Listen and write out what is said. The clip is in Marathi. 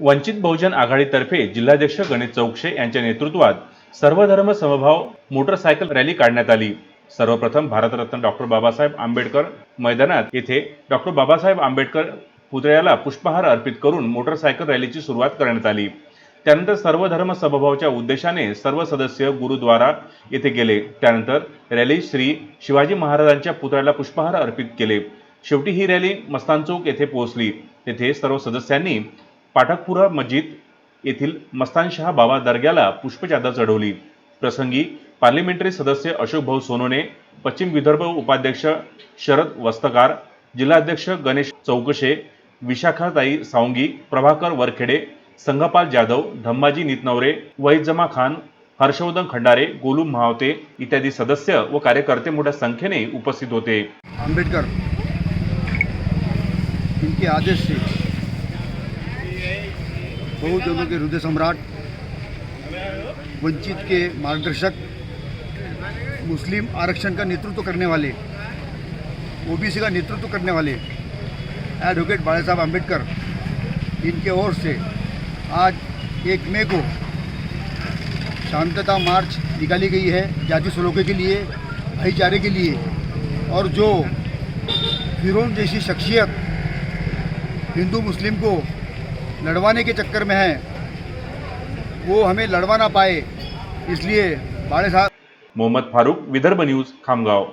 वंचित बहुजन आघाडीतर्फे जिल्हाध्यक्ष गणेश चौकशे यांच्या नेतृत्वात सर्वधर्म समभाव मोटरसायकल रॅली काढण्यात आली. सर्वप्रथम भारतरत्न डॉक्टर बाबासाहेब आंबेडकर मैदानात येथे डॉक्टर बाबासाहेब आंबेडकर पुतळ्याला पुष्पहार अर्पित करून मोटरसायकल रॅलीची सुरुवात करण्यात आली. त्यानंतर सर्वधर्म धर्म उद्देशाने सर्व सदस्य गुरुद्वारा येथे गेले. त्यानंतर रॅली श्री शिवाजी महाराजांच्या पुतळ्याला पुष्पहार अर्पित केले. शेवटी ही रॅली मस्तान चौक येथे पोहोचली. तेथे सर्व सदस्यांनी पाठकपुरा मस्जिद येथील मस्तानशहा बाबा दर्ग्याला पुष्पचादर चढवली. प्रसंगी पार्लिमेंटरी सदस्य अशोक भाऊ सोनोने पश्चिम विदर्भ उपाध्यक्ष शरद वस्तकार जिल्हाध्यक्ष गणेश चौकशे विशाखाताई सावंगी प्रभाकर वरखेडे संगपाल जाधव धम्माजी नितनवरे वहीजमा खान हर्षवर्धन खंडारे गोलू महावते इत्यादी सदस्य व कार्यकर्ते मोठ्या संख्येने उपस्थित होते. आंबेडकर इनके आदेश से बहुजनों के हृदय सम्राट, वंचित के मार्गदर्शक, मुस्लिम आरक्षण का नेतृत्व करने वाले, ओबीसी का नेतृत्व करने वाले एडवोकेट बाला साहब अंबेडकर इनके ओर से आज एक मई को शांतता मार्च निकाली गई है जाति सलोखे के लिए, भाईचारे के लिए और जो फिरौन जैसी शख्सियत हिंदू मुस्लिम को लड़वाने के चक्कर में है। वो हमें लड़वा ना पाए इसलिए बाड़े साहब मोहम्मद फारूक विदर्भ न्यूज खामगाव।